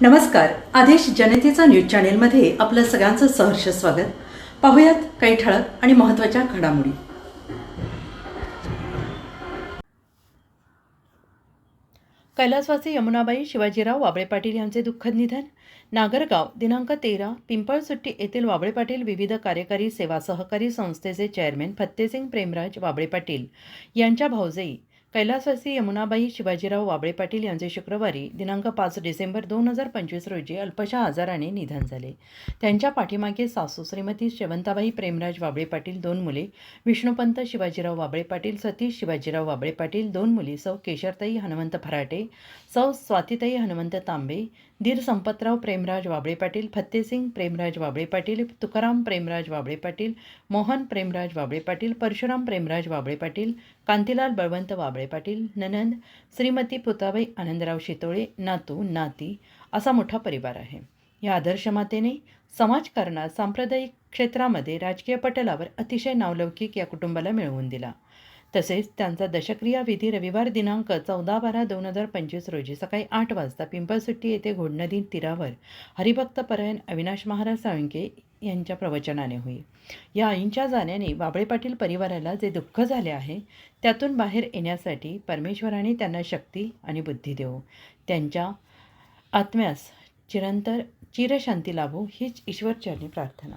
नमस्कार. आदेश जनतेचा न्यूज चॅनेलमध्ये आपलं सगळ्यांचं सहर्ष स्वागत. पाहुयात काही ठळक आणि महत्त्वाच्या घडामोडी. कैलासवासी यमुनाबाई शिवाजीराव वाबळे पाटील यांचे दुःखद निधन. नागरगाव दिनांक तेरा पिंपळसुट्टी येथील वाबळे पाटील विविध कार्यकारी सेवा सहकारी संस्थेचे चेअरमॅन फत्तेसिंग प्रेमराज वाबळे पाटील यांच्या भाऊजाई कैलासवासी यमुनाबाई शिवाजीराव वाबळे पाटील यांचे शुक्रवारी दिनांक पाच डिसेंबर दोन हजार पंचवीस रोजी अल्पशा आजाराने निधन झाले. त्यांच्या पाठीमागे सासू श्रीमती शेवंताबाई प्रेमराज वाबळे पाटील दोन मुले विष्णुपंत शिवाजीराव वाबळे पाटील सतीश शिवाजीराव वाबळे पाटील दोन मुली सौ केशरताई हनुमंत फराटे सौ स्वातीताई हनुमंत तांबे धीर संपतराव प्रेमराज वाबळे पाटील फत्तेसिंग प्रेमराज वाबळे पाटील तुकाराम प्रेमराज वाबळे पाटील मोहन प्रेमराज वाबळे पाटील परशुराम प्रेमराज वाबळे पाटील कांतीलाल बळवंत वाबळे पाटील ननंद श्रीमती पुताबाई आनंदराव शितोळे नातू नाती असा मोठा परिवार आहे. या आदर्श मातेने समाजकारणात सांप्रदायिक क्षेत्रामध्ये राजकीय पटलावर अतिशय नावलौकिक या कुटुंबाला मिळवून दिला. तसेच त्यांचा दशक्रिया विधी रविवार दिनांक चौदा बारा दोन हजार पंचवीस रोजी सकाळी आठ वाजता पिंपळसुट्टी येथे घोडनदी तीरावर हरिभक्त परायण अविनाश महाराज साळुंके यांच्या प्रवचनाने होईल या आईंच्या जाण्याने बाबळे पाटील परिवाराला जे दुःख झाले आहे त्यातून बाहेर येण्यासाठी परमेश्वराने त्यांना शक्ती आणि बुद्धी देऊ. त्यांच्या आत्म्यास चिरंतर चिरशांती लाभो हीच ईश्वरचरणी प्रार्थना.